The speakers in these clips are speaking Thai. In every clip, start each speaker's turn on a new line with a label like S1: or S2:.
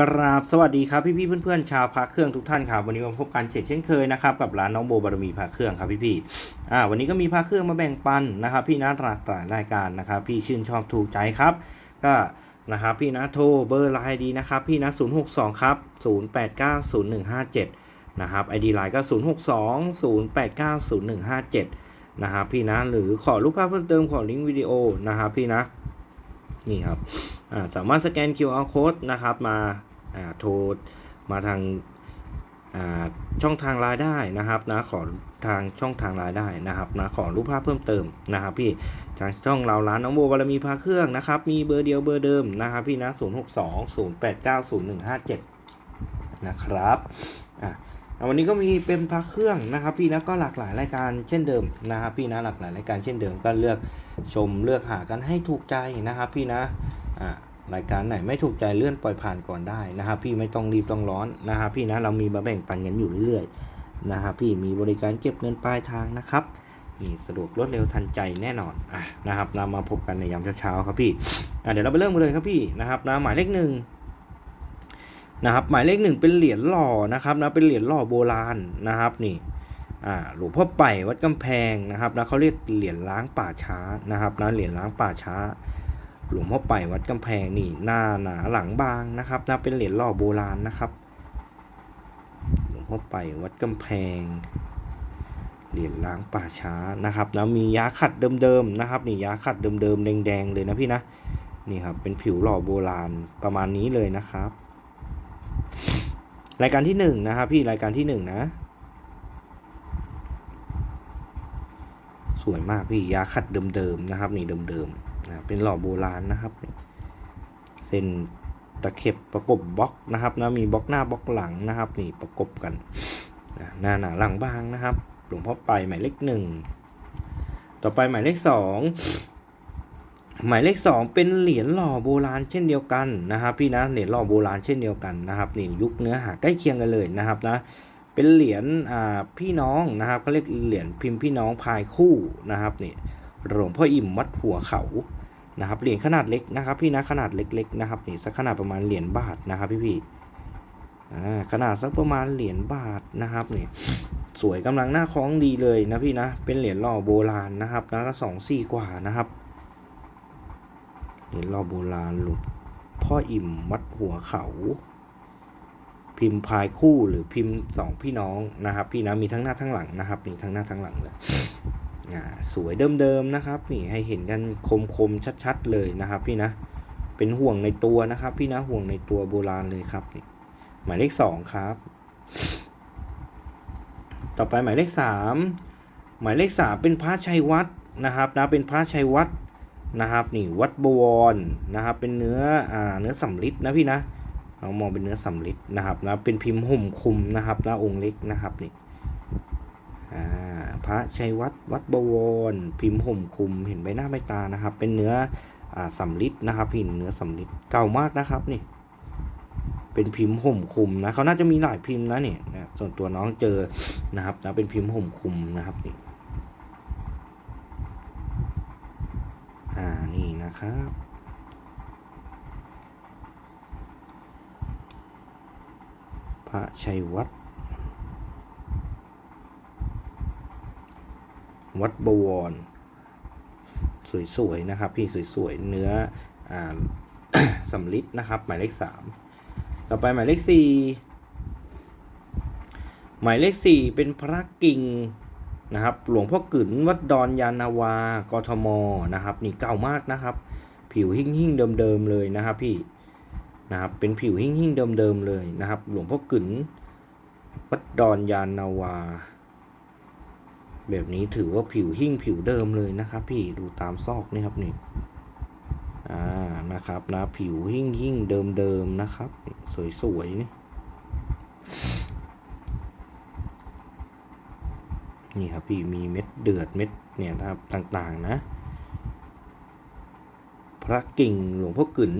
S1: กราบสวัสดีครับพี่พี่ๆเพื่อนๆชาวพระเครื่องทุกท่านครับวันนี้มาพบกันเช่นเช่นเคยนะครับกับร้านน้องโบบารมีพระเครื่องครับพี่พี่อ่าวันนี้ก็มีพระเครื่องมาแบ่งปันนะครับ พี่นัดหลากหลายรายการนะครับพี่ชื่นชอบถูกใจครับ ก็นะครับพี่นะโทรเบอร์ไลน์ดีนะครับพี่นะ062ครับ08905157นย์หนึ่งห้าเจ็ดนะครับไอดีไลน์ก็062 08905157นย์แปดเก้าศูนย์หนึ่งห้าเจ็ดนะครับพี่นะหรือขอรูปภาพเพิ่มเติมขอลิงก์วิดีโอนะครับพี่นะนี่ครับอ่าสามารถสแกน QR code นะครับมา โทรมาทางช่องทางไลน์ได้นะครับนะขอทางช่องทางไลน์ได้นะครับนะขอรูปภาพเพิ่มเติมนะครับ พี่ทางช่องเราร้านน้องโบบารมีพาเครื่องนะครับ มีเบอร์เดียวเบอร์เดิมนะครับ พี่นะ0 6 2 0 8 9 0 1 5 7 นะครับอะวันนี้ก็มีเป็นพระเครื่องนะครับ พี่นะก็หลากหลายรายการเช่นเดิมนะครับ พี่นะหลากหลายรายการเช่นเดิมก็เลือกชมเลือกหากันให้ถูกใจนะครับ พี่นะอ่า รายการไหนไม่ถูกใจเลื่อนปล่อยผ่านก่อนได้นะครับพี่ไม่ต้องรีบต้องร้อนนะครับพี่นะเรามีมาแบ่งปันกันอยู่เรื่อยๆนะครับพี่มีบริการเก็บเงินปลายทางนะครับนี่สะดวกรวดเร็วทันใจแน่นอนอะนะครับเรามาพบกันในยามเช้าๆครับพี่อะเดี๋ยวเราไปเริ่มกันเลยครับพี่นะครับนะหมายเลขหนึ่งนะครับหมายเลขหนึ่งเป็นเหรียญหล่อนะครับนะเป็นเหรียญหล่อโบราณนะครับนี่อ่าหลวงพ่อไป่วัดกำแพงนะครับนะเขาเรียกเหรียญล้างป่าช้านะครับนะเหรียญล้างป่าช้า หลวงพ่อไปวัดกำแพงนี่หน้าหนาหลังบางนะครับนะเป็นเหรียญหล่อโบราณนะครับ หลวงพ่อไปวัดกำแพง เหรียญล้างป่าช้านะครับนะมียาขัดเดิมๆนะครับนี่ยาขัดเดิมๆแดงๆเลยนะพี่นะนี่ครับเป็นผิวหล่อโบราณประมาณนี้เลยนะครับ รายการที่หนึ่งนะครับพี่รายการที่หนึ่งนะสวยมากพี่ยาขัดเดิมๆนะครับนี่เดิมๆ นะเป็นหล่อโบราณนะครับ เส้นตะเข็บประกบบล็อกนะครับนะมีบล็อกหน้าบล็อกหลังนะครับนี่ประกบกันนะหน้าหนาหลังบางนะครับ หลวงพ่อไปหมายเลขหนึ่งต่อไปหมายเลขสองหมายเลขสองเป็นเหรียญหล่อโบราณเช่นเดียวกันนะครับ พี่นะเหรียญหล่อโบราณเช่นเดียวกันนะครับนี่ยุคเนื้อหาใกล้เคียงกันเลยนะครับนะเป็นเหรียญอ่าพี่น้องนะครับเขาเรียกเหรียญพิมพ์พี่น้องพายคู่นะครับนี่หลวงพ่ออิ่มวัดหัวเขา นะครับเหรียญขนาดเล็กนะครับ พี่นะขนาดเล็กๆนะครับนี่สักขนาดประมาณเหรียญบาทนะครับพี่พี่ๆขนาดสักประมาณเหรียญบาทนะครับนี่สวยกำลังหน้าคล้องดีเลยนะพี่นะเป็นเหรียญหล่อโบราณนะครับนะสองสี่กว่านะครับเหรียญหล่อโบราณหลวงพ่ออิ่มวัดหัวเขา พิมพ์พายคู่หรือพิมพ์สองพี่น้องนะครับ พี่นะมีทั้งหน้าทั้งหลังนะครับนี่ทั้งหน้าทั้งหลังเลย สวยเดิมๆนะครับนี่ให้เห็นกันคมๆชัดๆเลยนะครับ พี่นะเป็นห่วงในตัวนะครับ พี่นะห่วงในตัวโบราณเลยครับนี่หมายเลขสองครับ ต่อไปหมายเลขสามหมายเลขสามเป็นพระชัยวัดนะครับนะเป็นพระชัยวัดนะครับนี่วัดบวรนะครับ เป็นเนื้ออ่าเนื้อสำลิดนะพี่นะเรามองเป็นเนื้อสำลิดนะครับนะเป็นพิมพ์ห่มคุมนะครับนะองค์เล็กนะครับนี่ พระชัยวัดวัดบวร พิมพ์ห่มคุมเห็นใบหน้าใบตานะครับ เป็นเนื้ออสำลิดนะครับพิมพ์เนื้อสำลิดเก่ามากนะครับนี่ เป็นพิมพ์ห่มคุมนะเขาน่าจะมีหลายพิมพ์นะเนี่ยนะส่วนตัวน้องเจอนะครับนะเป็นพิมพ์ห่มคุมนะครับนี่อ่านี่นะครับพระชัยวัด วัดบวร สวยๆนะครับ พี่สวยๆเนื้ออ่าสำลิดนะครับ หมายเลขสามต่อไปหมายเลขสี่หมายเลขสี่เป็นพระกิ่งนะครับ หลวงพ่อกึ๋นวัดดอนยานาวากทมนะครับ นี่เก่ามากนะครับ ผิวหิ่งๆเดิมๆเลยนะครับพี่นะครับ เป็นผิวหิ่งๆเดิมๆเลยนะครับ หลวงพ่อกึ๋นวัดดอนยานาวา แบบนี้ถือว่าผิวหิ่งผิวเดิมเลยนะครับ พี่ดูตามซอกนี่ครับนี่อ่านะครับนะผิวหิ่งหิ่งเดิมเดิมนะครับ สวยๆนี่นี่ครับพี่มีเม็ดเดือดเม็ดเนี่ยนะครับต่างๆนะ พระกิ่งหลวงพ่อกึ๋น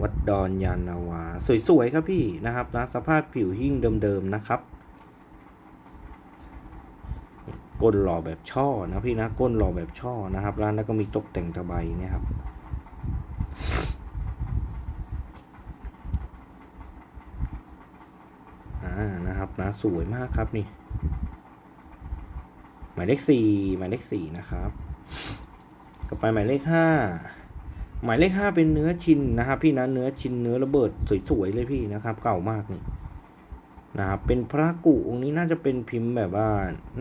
S1: วัดดอนยานนาวา สวยๆครับพี่นะครับนะสภาพผิวหิ่งเดิมๆนะครับ ก้นหล่อแบบช่อนะพี่นะก้นหล่อแบบช่อนะครับ ร้านแล้วก็มีตกแต่งตะไบเนี่ยครับอ่านะครับนะสวยมากครับนี่ หมายเลขสี่หมายเลขสี่นะครับกับไปหมายเลขห้าหมายเลขห้าเป็นเนื้อชิ้นนะครับ พี่นะเนื้อชิ้นเนื้อระเบิดสวยๆเลยพี่นะครับ เก่ามากนี่ นะครับเป็นพระกุองค์นี้น่าจะเป็นพิมพ์แบบว่า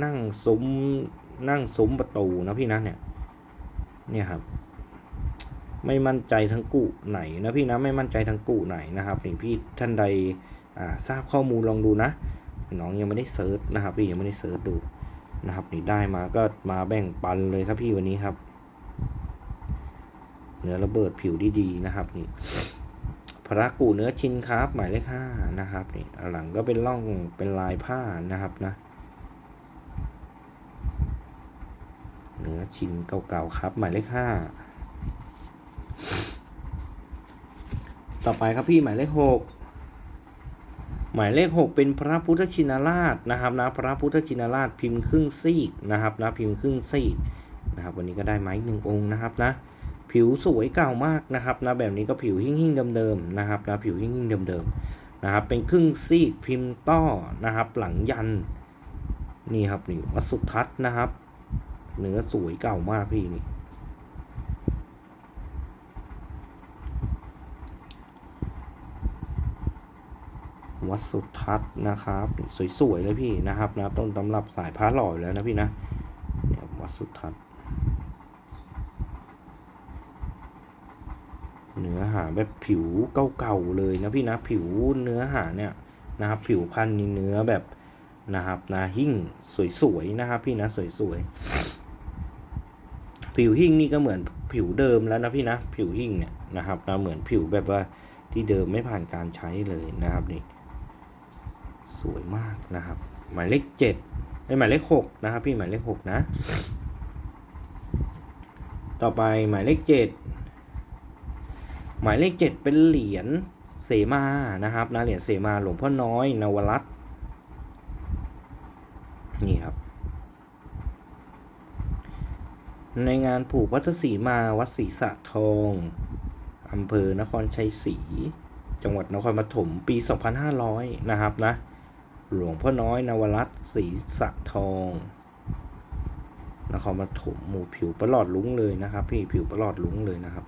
S1: นั่งซุ้มนั่งซุ้มประตูนะพี่นะเนี่ยเนี่ยครับ ไม่มั่นใจทั้งกุไหนนะพี่นะไม่มั่นใจทั้งกุไหนนะครับนี่พี่ท่านใดอ่าทราบข้อมูลลองดูนะน้องยังไม่ได้เซิร์ชนะครับ พี่ยังไม่ได้เซิร์ชดูนะครับนี่ได้มาก็มาแบ่งปันเลยครับพี่วันนี้ครับ เนื้อระเบิดผิวดีๆนะครับนี่ พระกูเนื้อชินครับ หมายเลขห้านะครับนี่หลังก็เป็นร่องเป็นลายผ้านะครับนะเนื้อชิ้นเก่าๆครับ หมายเลขห้าต่อไปครับพี่หมายเลขหกหมายเลขหกเป็นพระพุทธชินราชนะครับนะพระพุทธชินราชพิมพ์ครึ่งซีกนะครับนะพิมพ์ครึ่งซีกนะครับ วันนี้ก็ได้ไม้หนึ่งองค์นะครับนะ ผิวสวยเก่ามากนะครับนะแบบนี้ก็ผิวหิ่งๆเดิมๆนะครับนะผิวหิ่งๆเดิมๆนะครับเป็นครึ่งซีกพิมพ์ต้อนะครับ หลังยันนี่ครับนี่วัดสุทัศน์นะครับ เนื้อสวยเก่ามากพี่นี่วัดสุทัศน์นะครับ สวยๆเลยพี่นะครับนะต้นตำรับสายพระหล่อยแล้วนะพี่นะเนี่ยวัดสุทัศน์ เนื้อหาแบบผิวเก่าๆเลยนะพี่นะผิวเนื้อหาเนี่ยนะครับ ผิวพันธุ์นี่เนื้อแบบนะครับนะหิ่งสวยๆนะครับ พี่นะสวยๆผิวหิ่งนี่ก็เหมือนผิวเดิมแล้วนะพี่นะผิวหิ่งเนี่ยนะครับนะเหมือนผิวแบบว่าที่เดิมไม่ผ่านการใช้เลยนะครับนี่สวยมากนะครับ หมายเลขเจ็ดหมายเลขหกนะครับ พี่หมายเลขหกนะ ต่อไปหมายเลขเจ็ด หมายเลขเจ็ดเป็นเหรียญเสมานะครับนะเหรียญเสมาหลวงพ่อน้อยนวรัตนี่ครับ ในงานผูกวัดศรีมาวัดศรีสะทองอำเภอนครชัยศรีจังหวัดนครปฐมปี 2500 นะครับนะ หลวงพ่อน้อยนวรัตศรีสะทอง นครปฐมหมู่ผิวประหลอดลุ้งเลยนะครับ พี่ผิวประหลอดลุ้งเลยนะครับ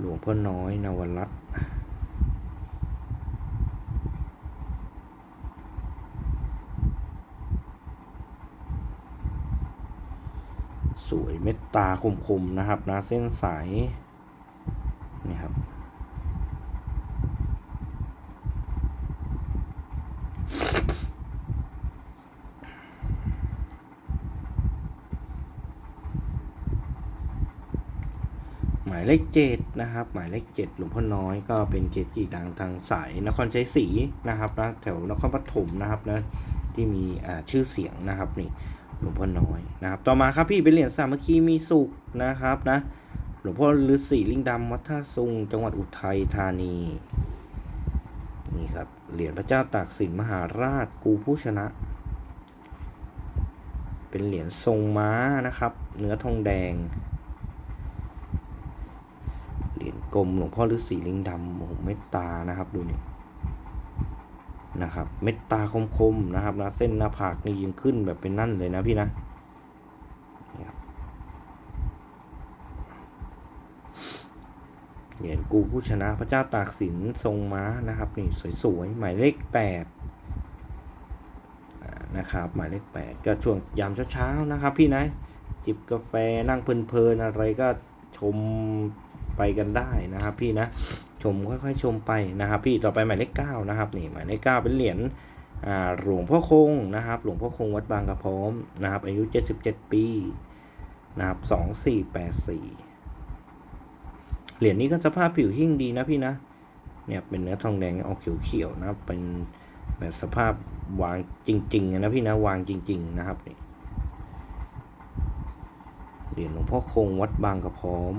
S1: หลวง พ่อน้อยนวรัตน์สวยเม็ดตาคมๆนะครับนะเส้นสายนี่ครับ หมาย เลขเจ็ดนะครับ หมายเลขเจ็ดหลวงพ่อน้อยก็เป็นเกจิดังทางสายนครชัยศรีนะครับนะแถวนครปฐมนะครับนะที่มีชื่อเสียงนะครับนี่หลวงพ่อน้อยนะครับ ต่อมาครับพี่เป็นเหรียญสามัคคีมีสุขนะครับนะหลวงพ่อฤาษีลิงดำวัดท่าซุงจังหวัดอุทัยธานีนี่ครับเหรียญพระเจ้าตากสินมหาราชกูผู้ชนะ เป็นเหรียญทรงม้านะครับ เนื้อทองแดง เหรียญกลมหลวงพ่อฤาษีลิงดำโอ้โหเม็ดตานะครับดูนี่นะครับ เม็ดตาคมๆนะครับนะเส้นหน้าผากนี่ยิงขึ้นแบบเป็นนั่นเลยนะพี่นะเหรียญกูผู้ชนะพระเจ้าตากสินทรงม้านะครับนี่สวยๆหมายเลขแปดนะครับหมายเลขแปดก็ช่วงยามเช้าๆนะครับ พี่นะจิบกาแฟนั่งเพลินๆอะไรก็ชม ไปกันได้นะครับพี่นะชมค่อยๆชมไปนะครับ พี่ต่อไปหมายเลขเก้านะครับนี่หมายเลขเก้าเป็นเหรียญอ่าหลวงพ่อคงนะครับ หลวงพ่อคงวัดบางกระพร้อมนะครับ อายุ 77 ปีนะครับ2484เหรียญนี้ก็สภาพผิวหิ่งดีนะพี่นะเนี่ยเป็นเนื้อทองแดงออกเขียวๆนะครับเป็นแบบสภาพวางจริงๆนะพี่นะวางจริง ๆ นะครับนี่เหรียญหลวงพ่อคงวัดบางกระพร้อม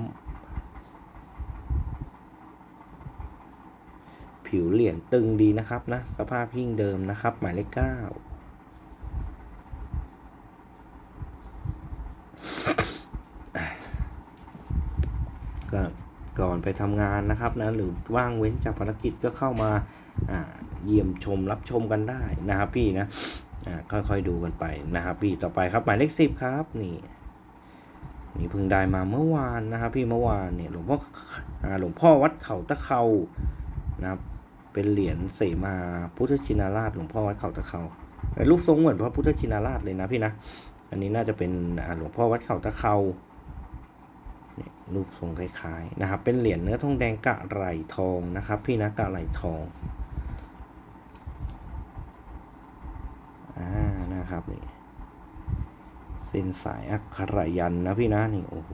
S1: ผิวเหรียญตึงดีนะครับนะ สภาพหิ้งเดิมนะครับ หมายเลขเก้าก็ก่อนไปทำงานนะครับนะหรือว่างเว้นจากภารกิจก็เข้ามาเยี่ยมชมรับชมกันได้นะครับพี่นะค่อยๆดูกันไปนะครับพี่ต่อไปครับหมายเลขสิบครับนี่นี่เพิ่งได้มาเมื่อวานนะครับ พี่เมื่อวานเนี่ยหลวงพ่อหลวงพ่อวัดเขาตะเขานะครับ เป็นเหรียญเสมาพุทธชินราชหลวงพ่อวัดเขาตะเขารูปทรงเหมือนพระพุทธชินราชเลยนะพี่นะ อันนี้น่าจะเป็นหลวงพ่อวัดเขาตะเขาเนี่ยรูปทรงคล้ายๆนะครับ เป็นเหรียญเนื้อทองแดงกะไหลทองนะครับ พี่นะกะไหลทองอ่านะครับนี่เส้นสายอักขรยันนะพี่นะนี่โอ้โห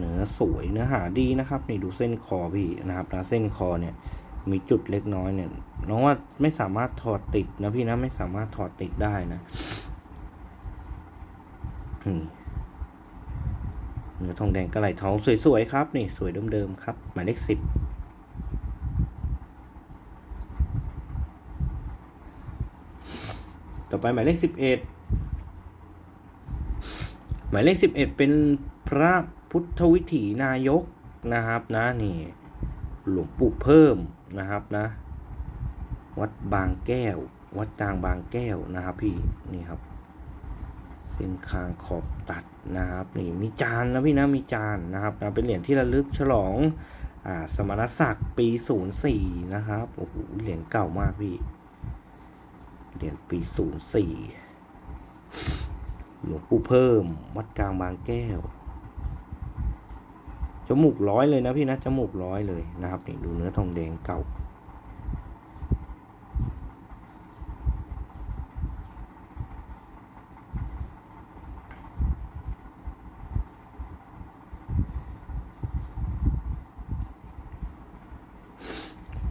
S1: เนื้อสวยเนื้อหาดีนะครับนี่ดูเส้นคอพี่นะครับนะเส้นคอเนี่ยมีจุดเล็กน้อยเนี่ยน้องว่าไม่สามารถถอดติดนะพี่นะไม่สามารถถอดติดได้นะนี่เนื้อทองแดงกระไหลทองสวยๆครับ นี่สวยเดิมๆครับ หมายเลขสิบต่อไปหมายเลขสิบเอ็ดหมายเลขสิบเอ็ดเป็นพระ พุทธวิถีนายกนะครับนะนี่หลวงปู่เพิ่มนะครับนะ วัดบางแก้ว วัดกลางบางแก้วนะครับพี่นี่ครับ เส้นคางขอบตัดนะครับนี่มีจานนะพี่นะมีจานนะครับนะเป็นเหรียญที่ระลึกฉลองอ่าสมณศักดิ์ปี04นะครับโอ้โหเหรียญเก่ามากพี่เหรียญปี04หลวงปู่เพิ่ม วัดกลางบางแก้ว จมูกร้อยเลยนะพี่นะจมูกร้อยเลยนะครับนี่ดูเนื้อทองแดงเก่า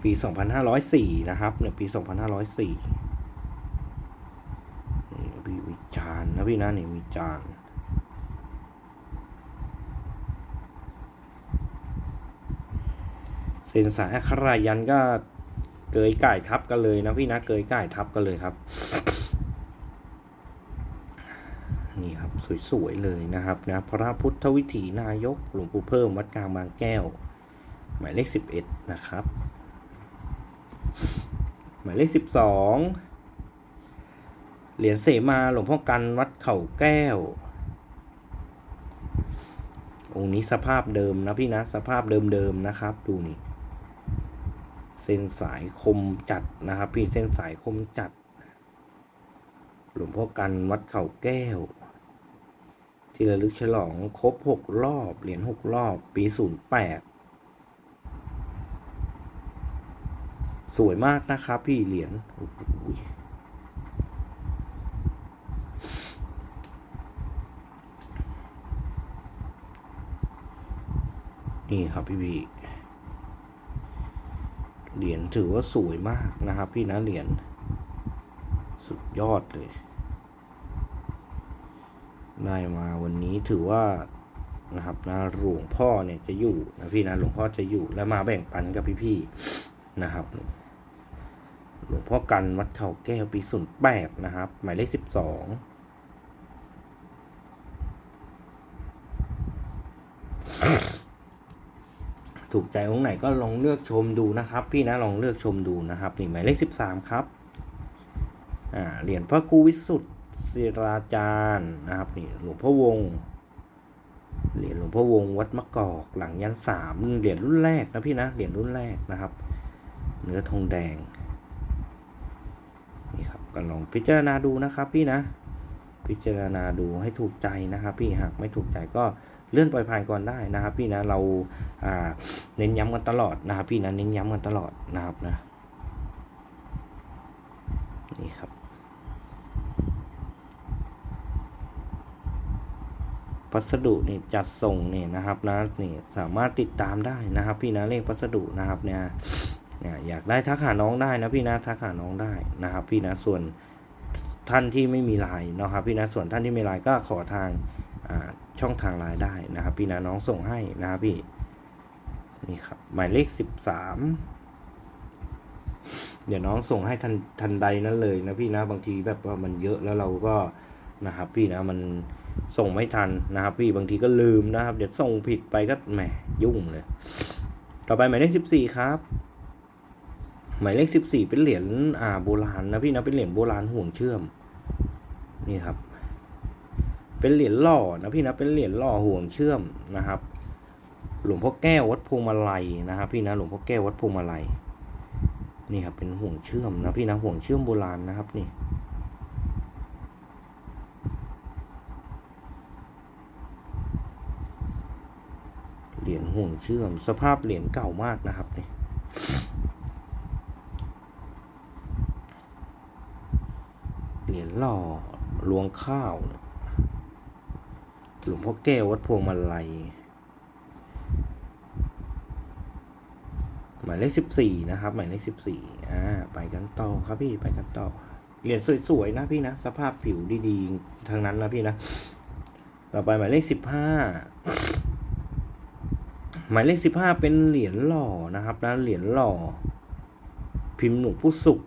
S1: ปี 2504 นะครับเนี่ยปี 2504 นี่พี่วิจารณ์นะพี่นะนี่วิจารณ์ เส้นสายอัครายันก็เกยไก่ทับกันเลยนะพี่นะเกยไก่ทับกันเลยครับ นี่ครับสวยๆเลยนะครับนะพระพุทธวิถีนายกหลวงปู่เพิ่มวัดกลางบางแก้ว หมายเลขสิบเอ็ดนะครับ หมายเลขสิบสองเหรียญเสมาหลวงพ่อกันวัดเข่าแก้ว องค์นี้สภาพเดิมนะพี่นะสภาพเดิมๆนะครับ ดูนี่ ส้นสายคมจัดนะครับ พี่เส้นสายคมจัด หลวงพ่อกันวัดเข่าแก้ว ที่ระลึกฉลองครบหกรอบ เหรียญหกรอบ ปีศูนย์แปดสวยมากนะครับ พี่เหรียญนี่ครับพี่พี่ เหรียญถือว่าสวยมากนะครับ พี่นะเหรียญสุดยอดเลย ได้มาวันนี้ถือว่านะครับนะหลวงพ่อเนี่ยจะอยู่นะพี่นะหลวงพ่อจะอยู่และมาแบ่งปันกับพี่ๆนะครับหลวงพ่อกันวัดเขาแก้วปีศูนย์แปดนะครับ หมายเลขสิบสอง ถูกใจองค์ไหนก็ลองเลือกชมดูนะครับ พี่นะลองเลือกชมดูนะครับนี่หมายเลขสิบสามครับอ่าเหรียญพระครูวิสุทธิ์ศิราจารย์นะครับนี่หลวงพ่อวงเหรียญหลวงพ่อวงวัดมะกอกหลังยันสามเหรียญรุ่นแรกนะพี่นะเหรียญรุ่นแรกนะครับ เนื้อทองแดงนี่ครับก็ลองพิจารณาดูนะครับ พี่นะ พิจารณาดูให้ถูกใจนะครับ พี่หากไม่ถูกใจก็ เลื่อนปล่อยผ่านก่อนได้นะครับ พี่นะเราเน้นย้ำกันตลอดนะครับ พี่นะเน้นย้ำกันตลอดนะครับนะนี่ครับพัสดุนี่จัดส่งนี่นะครับนะนี่สามารถติดตามได้นะครับ พี่นะเลขพัสดุนะครับเนี่ยเนี่ยอยากได้ทักหาน้องได้นะพี่นะทักหาน้องได้นะครับ พี่นะส่วนท่านที่ไม่มีไลน์นะครับ พี่นะส่วนท่านที่มีไลน์ก็ขอทางอ่า ช่องทางไลน์ได้นะครับ พี่นะน้องส่งให้นะครับพี่นี่ครับหมายเลขสิบสามเดี๋ยวน้องส่งให้ทันทันใดนั้นเลยนะพี่นะบางทีแบบว่ามันเยอะแล้วเราก็นะครับ พี่นะมันส่งไม่ทันนะครับ พี่บางทีก็ลืมนะครับ เดี๋ยวส่งผิดไปก็แหมยุ่งเลย ต่อไปหมายเลขสิบสี่ครับ หมายเลขสิบสี่เป็นเหรียญอ่าโบราณนะพี่นะเป็นเหรียญโบราณห่วงเชื่อม นี่ครับ เป็นเหรียญหล่อนะพี่นะเป็นเหรียญหล่อห่วงเชื่อมนะครับ หลวงพ่อแก้ววัดพวงมาลัยนะครับ พี่นะหลวงพ่อแก้ววัดพวงมาลัยนี่ครับเป็นห่วงเชื่อมนะพี่นะห่วงเชื่อมโบราณนะครับนี่เหรียญห่วงเชื่อม สภาพเหรียญเก่ามากนะครับนี่เหรียญหล่อลวงข้าวนะ หลวงพ่อแก้ววัดพวงมาลัยหมายเลขสิบสี่นะครับ หมายเลขสิบสี่อ่า ไปกันต่อครับพี่ไปกันต่อเหรียญสวยๆนะพี่นะ สภาพผิวดีๆทางนั้นนะพี่นะ ต่อไปหมายเลขสิบห้าหมายเลขสิบห้าเป็นเหรียญหล่อนะครับนะเหรียญหล่อ พิมพ์หลวงผู้สุข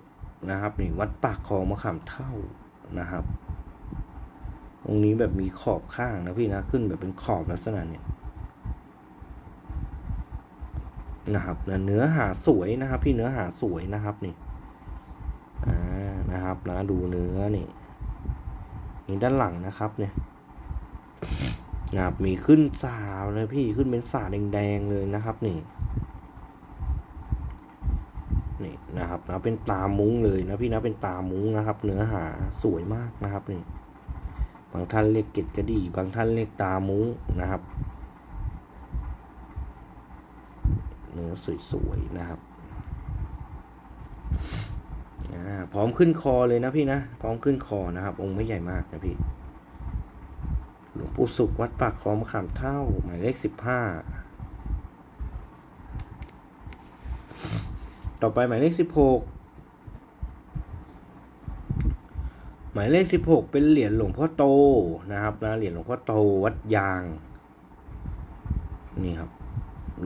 S1: นะครับนี่วัดปากคลองมะขามเท่านะครับ องค์นี้แบบมีขอบข้างนะพี่นะขึ้นแบบเป็นขอบลักษณะเนี่ยนะครับนะเนื้อหาสวยนะครับ พี่เนื้อหาสวยนะครับนี่อ่านะครับนะดูเนื้อนี่นี่ด้านหลังนะครับเนี่ยนะครับมีขึ้นสาวเลยพี่ขึ้นเป็นสาแดงๆเลยนะครับนี่นี่นะครับนะเป็นตามุ้งเลยนะพี่นะเป็นตามุ้งนะครับ เนื้อหาสวยมากนะครับนี่ บางท่านเรียกเก็ดกระดี่บางท่านเรียกตามุ้งนะครับ เนื้อสวยๆนะครับพร้อมขึ้นคอเลยนะพี่นะ พร้อมขึ้นคอนะครับ องค์ไม่ใหญ่มากนะพี่ หลวงปู่สุขวัดปากคลองมะขามเท่า หมายเลขสิบห้า ต่อไปหมายเลขสิบหก หมายเลขสิบหกเป็นเหรียญหลวงพ่อโตนะครับนะเหรียญหลวงพ่อโตวัดยาง นี่ครับ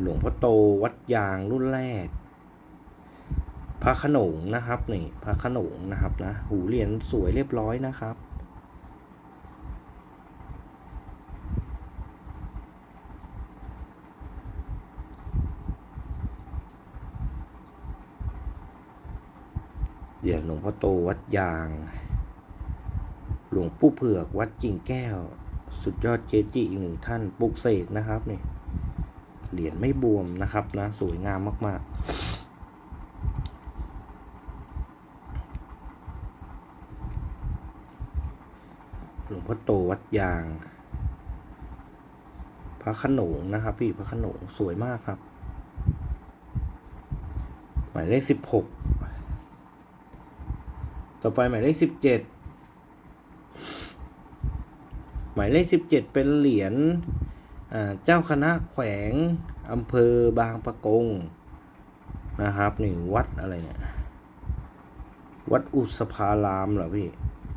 S1: หลวงพ่อโตวัดยางรุ่นแรก พระขนงนะครับนี่พระขนงนะครับนะ หูเหรียญสวยเรียบร้อยนะครับเหรียญหลวงพ่อโตวัดยาง หลวงปู่เผือกวัดจิงแก้ว สุดยอดเจจิอีกหนึ่งท่านปลุกเสกนะครับนี่เหรียญไม่บวมนะครับนะสวยงามมาก ๆ หลวงพ่อโตวัดยาง พระขนงนะครับ พี่พระขนงสวยมากครับ หมายเลขสิบหกต่อไปหมายเลขสิบเจ็ด หมายเลขสิบเจ็ดเป็นเหรียญเจ้าคณะแขวงอำเภอบางปะกงนะครับนี่วัดอะไรเนี่ยวัดอุสภารามเหรอพี่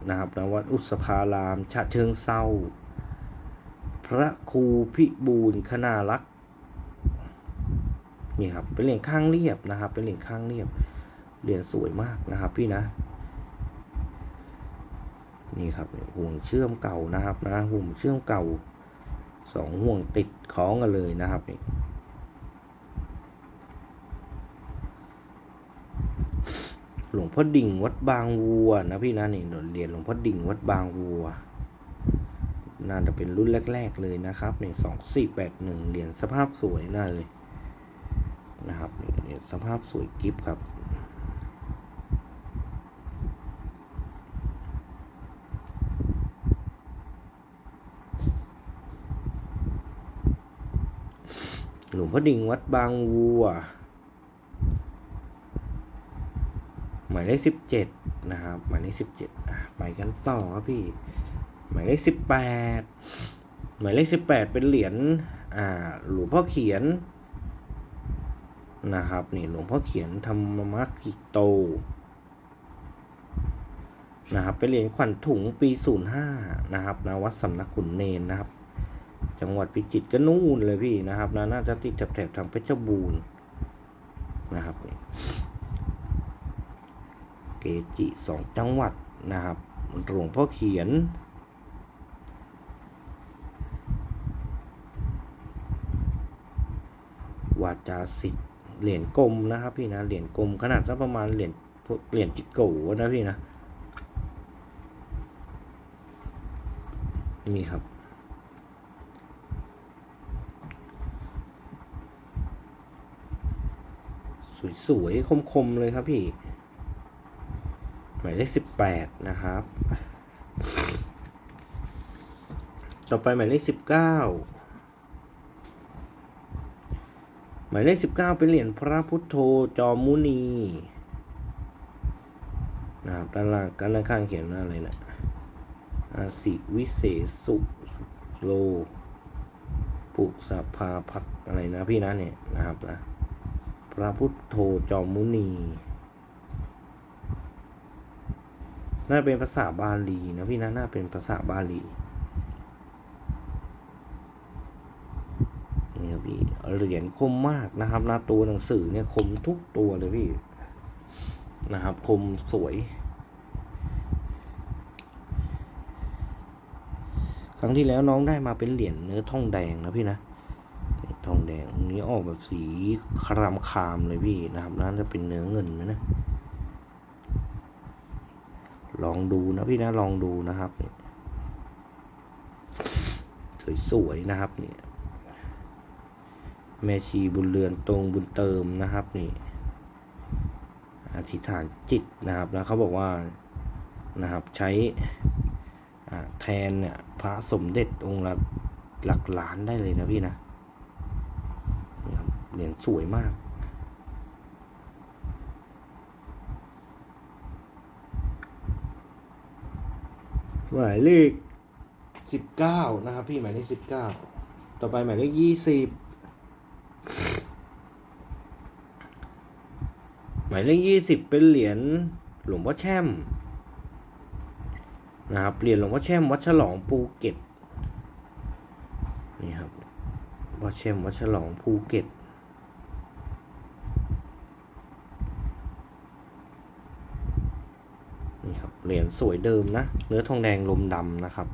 S1: นะครับนะวัดอุสภารามฉะเชิงเศร้า พระครูพิบูลคณารักษ์นี่ครับเป็นเหรียญข้างเรียบนะครับ เป็นเหรียญข้างเรียบเหรียญสวยมากนะครับพี่นะ นี่ครับห่วงเชื่อมเก่านะครับนะห่วงเชื่อมเก่าสองห่วงติดคล้องกันเลยนะครับนี่หลวงพ่อดิ่งวัดบางวัวนะพี่นะนี่เหรียญหลวงพ่อดิ่งวัดบางวัวน่าจะเป็นรุ่นแรก ๆ เลยนะครับนี่สองสี่แปดหนึ่งเหรียญสภาพสวยน่าเลยนะครับนี่ยสภาพสวยกิฟครับ ห ลวงพ่อดิ่งวัดบางวัว หมายเลขสิบเจ็ดนะครับ หมายเลขสิบเจ็ดไปกันต่อครับพี่ หมายเลขสิบแปดหมายเลขสิบแปดเป็นเหรียญอ่าหลวงพ่อเขียนนะครับนี่หลวงพ่อเขียนธรรมมัคคิโตนะครับเป็นเหรียญขวัญถุงปีศูนย์ห้านะครับนะวัดสำนักขุนเนนนะครับ จังหวัดพิจิตรก็นู่นเลยพี่นะครับนะน่าจะติดแถบๆทางเพชรบูรณ์นะครับเกจิสองจังหวัดนะครับหลวงพ่อเขียน วาจาสิทธิ์เหรียญกลมนะครับพี่นะเหรียญกลมขนาดสักประมาณเหรียญเหรียญจิกโกนะพี่นะนี่ครับ สวยๆ คมๆ เลยครับพี่ หมายเลขสิบแปดนะครับ ต่อไปหมายเลขสิบเก้าหมายเลขสิบเก้าเป็นเหรียญพระพุทโธจอมุนีนะครับด้านล่างกันด้านข้างเขียนว่าอะไรนะอาสิวิเศษสุโล ปุสภาพักอะไรนะพี่นะเนี่ยนะครับนะ พระพุทโธจอมมุนี น่าเป็นภาษาบาลีนะพี่นะน่าเป็นภาษาบาลีนี่ครับพี่เหรียญคมมากนะครับหน้าตัวหนังสือเนี่ยคมทุกตัวเลยพี่นะครับ คมสวย ครั้งที่แล้วน้องได้มาเป็นเหรียญเนื้อทองแดงนะพี่นะ แดงอันนี้ออกแบบสีครามคามเลยพี่นะครับน่าจะเป็นเนื้อเงินนะนะลองดูนะพี่นะลองดูนะครับสวยๆนะครับนี่แม่ชีบุญเรือนตรงบุญเติมนะครับนี่อธิษฐานจิตนะครับแล้วเขาบอกว่านะครับใช้แทนเนี่ยพระสมเด็จองค์ละหลักล้านได้เลยนะพี่นะ เหรียญสวยมาก หมายเลขสิบเก้านะครับ พี่หมายเลขสิบเก้าต่อไปหมายเลขยี่สิบหมายเลขยี่สิบเป็นเหรียญหลวงพ่อแช่มนะครับเหรียญหลวงพ่อแช่มวัดฉลองภูเก็ตนี่ครับวัดแช่มวัดฉลองภูเก็ต นี่ครับ เหรียญสวยเดิมนะ เนื้อทองแดงลมดำนะครับ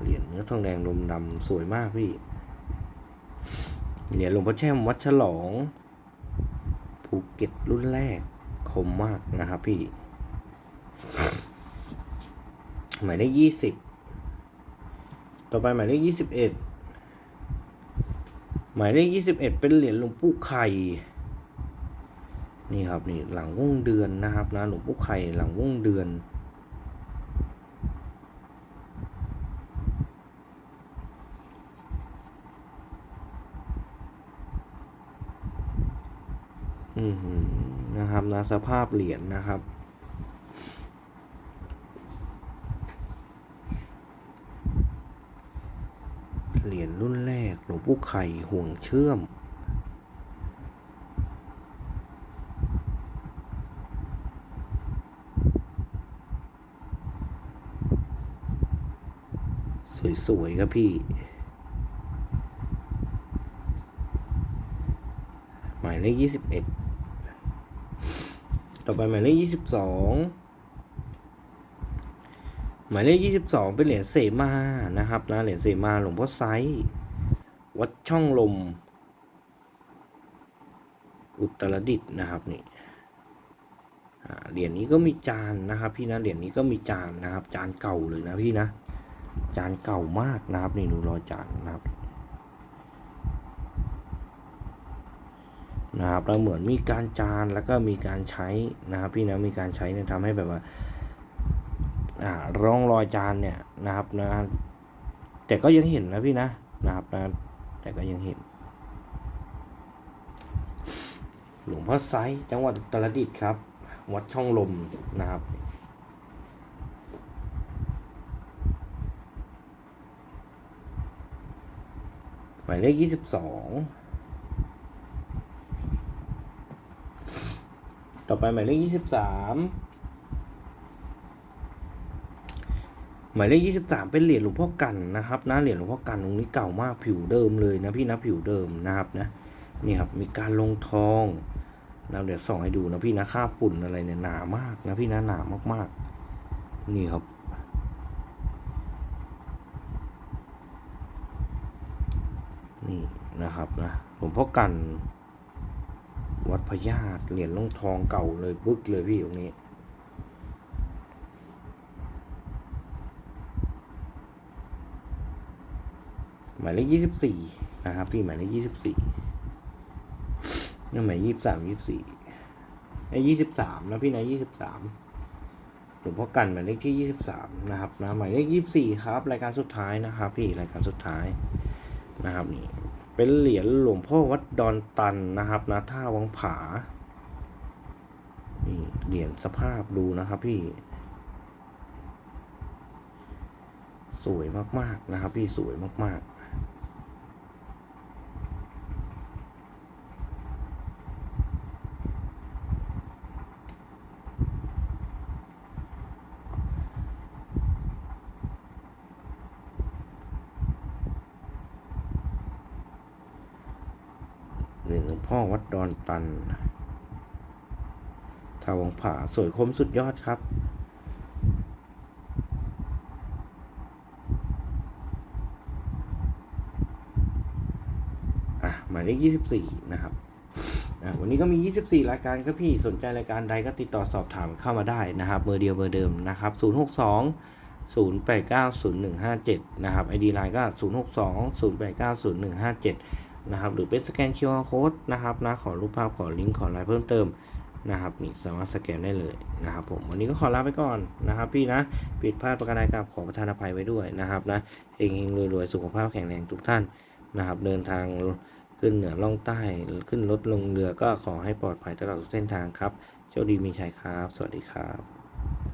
S1: เหรียญเนื้อทองแดงลมดำสวยมากพี่ เหรียญหลวงพ่อแช่มวัดฉลอง ภูเก็ตรุ่นแรกคมมากนะครับพี่ หมายเลขยี่สิบต่อไปหมายเลขยี่สิบเอ็ด หมายเลขยี่สิบเอ็ดเป็นเหรียญหลวงปู่ไข่นี่ครับนี่หลังวงเดือนนะครับนะหลวงปู่ไข่หลังวงเดือน อือหือนะครับนะสภาพเหรียญนะครับ เหรียญรุ่นแรกห ลูกไข่ห่วงเชื่อม สวย ๆ ครับพี่ หมายเลขยี่สิบเอ็ดต่อไปหมายเลขยี่สิบสองหมายเลขยี่สิบสองเป็นเหรียญเสมานะครับนะเหรียญเสมาหลวงพ่อไซ วัดช่องลม อุตรดิตถ์นะครับนี่เหรียญนี้ก็มีจานนะครับ พี่นะเหรียญนี้ก็มีจานนะครับ จานเก่าเลยนะพี่นะ จานเก่ามากนะครับ นี่ดูรอยจานนะครับนะครับแล้วเหมือนมีการจานแล้วก็มีการใช้นะครับ พี่นะมีการใช้เนี่ยทำให้แบบว่าอ่าร่องรอยจานเนี่ยนะครับนะแต่ก็ยังเห็นนะพี่นะนะครับนะ แต่ก็ยังเห็น หลวงพ่อไซจังหวัดตรดิตครับ วัดช่องลมนะครับหมายเลขยี่สิบสองต่อไปหมายเลขยี่สิบสาม หมายเลขยี่สิบสามเป็นเหรียญหลวงพ่อกันนะครับนะเหรียญหลวงพ่อกันองค์นี้เก่ามากผิวเดิมเลยนะพี่นะผิวเดิมนะครับนะนี่ครับมีการลงทองนะเดี๋ยวส่องให้ดูนะพี่นะค่าบฝุ่นอะไรเนี่ยหนามากนะพี่นะหนามากๆ นี่ครับนี่นะครับนะหลวงพ่อกัน วัดพญาตเหรียญลงทองเก่าเลยบึกเลยพี่ตรงนี้ มายเลขยี่สิบสี่นะครับพี่หมายเลขยี่สิบสี่นี่หมายยี่สิบสามยี่สิบสี่ไอ้ยี่สิบสามนะพี่นะยี่สิบสามหลวงพ่อกันหมายเลขที่ยี่สิบสามนะครับนะหมายเลขยี่สิบสี่ครับ รายการสุดท้ายนะครับ พี่รายการสุดท้ายนะครับนี่เป็นเหรียญหลวงพ่อวัดดอนตันนะครับนะท่าวังผานี่เหรียญสภาพดูนะครับพี่ สวยมากๆนะครับ พี่สวยมากๆ เหรียญหลวงพ่อวั ดอนตันทาวงผาสวยคมสุดยอดครับ อะ หมายเลข24นะครับอะวันนี้ก็มี 24 รายการครับพี่ สนใจรายการใดก็ติดต่อสอบถามเข้ามาได้นะครับ เบอร์เดียวเบอร์เดิมนะครับ 062 0890157 นะครับ ID ไลน์ก็ 062 0890157 นะครับ หรือเป็นสแกน QR Code นะครับนะขอรูปภาพขอลิงก์ขอไลน์เพิ่มเติมนะครับนี่สามารถสแกนได้เลยนะครับผมวันนี้ก็ขอลาไปก่อนนะครับ พี่นะผิดพลาดประการใดกับขอประทานอภัยไว้ด้วยนะครับนะเฮงๆรวยๆสุขภาพแข็งแรงทุกท่านนะครับ เดินทางขึ้นเหนือล่องใต้ขึ้นรถลงเรือก็ขอให้ปลอดภัยตลอดทุกเส้นทางครับโชคดีมีชัยครับ สวัสดีครับ